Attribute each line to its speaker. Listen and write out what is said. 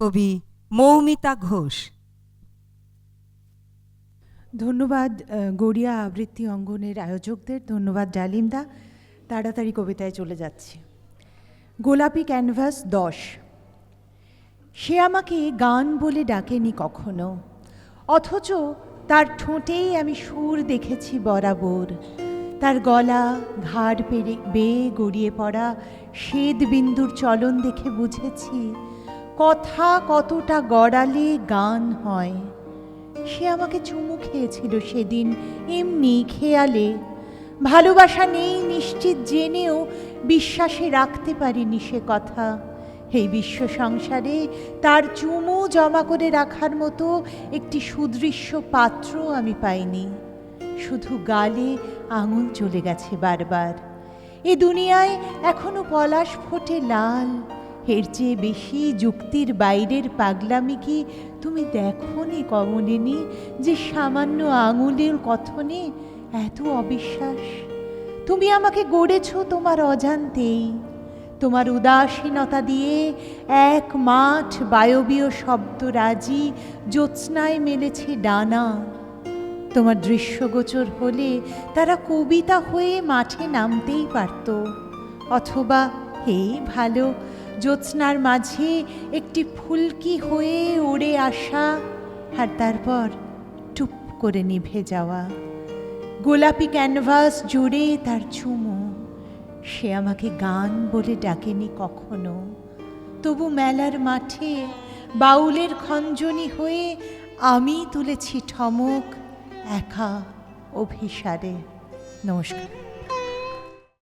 Speaker 1: কবি মৌমিতা ঘোষ।
Speaker 2: ধন্যবাদ গড়িয়া আবৃত্তি অঙ্গনের আয়োজকদের। ধন্যবাদ ডালিমদা তাড়াতাড়ি কবিতায় চলে যাচ্ছি। গোলাপি ক্যানভাস দশ। সে আমাকে গান বলে ডাকেনি কখনো, অথচ তার ঠোঁটেই আমি সুর দেখেছি বরাবর। তার গলা ঘাড় পেরে বেয়ে গড়িয়ে পড়া শ্বেদ বিন্দুর চলন দেখে বুঝেছি কথা কতটা গড়ালে গান হয়, সে আমাকে চুমু খেয়েছিল সেদিন এমনি খেয়ালে। ভালোবাসা নেই নিশ্চিত জেনেও বিশ্বাসে রাখতে পারিনি সে কথা। এই বিশ্ব সংসারে, তার চুমু জমা করে রাখার মতো একটি সুদৃশ্য পাত্র আমি পাইনি। শুধু গালে আঙুল চলে গেছে বারবার। এ দুনিয়ায় এখনও পলাশ ফোটে লাল এর চেয়ে বেশি যুক্তির বাইরের পাগলামি কি? তুমি দেখনি কমলিনী যে সামান্য আঙুলের কথনে এত অবিশ্বাস? তুমি আমাকে গড়েছ তোমার অজান্তেই। তোমার উদাসীনতা দিয়ে এক মাঠ বায়বীয় শব্দরাজি জ্যোৎস্নায় মেলেছে ডানা। তোমার দৃশ্যগোচর হলে তারা কবিতা হয়ে মাঠে নামতেই পারত। অথবা, হে ভালো জ্যোৎস্নার মাঝে একটি ফুলকি হয়ে উড়ে আসা আর তারপর টুপ করে নিভে যাওয়া। গোলাপি ক্যানভাস জুড়ে তার চুমু। সে আমাকে গান বলে ডাকেনি কখনো। তবু মেলার মাঠে বাউলের খঞ্জনি হয়ে আমি তুলেছি ঠমক একা অভিসারে। নমস্কার।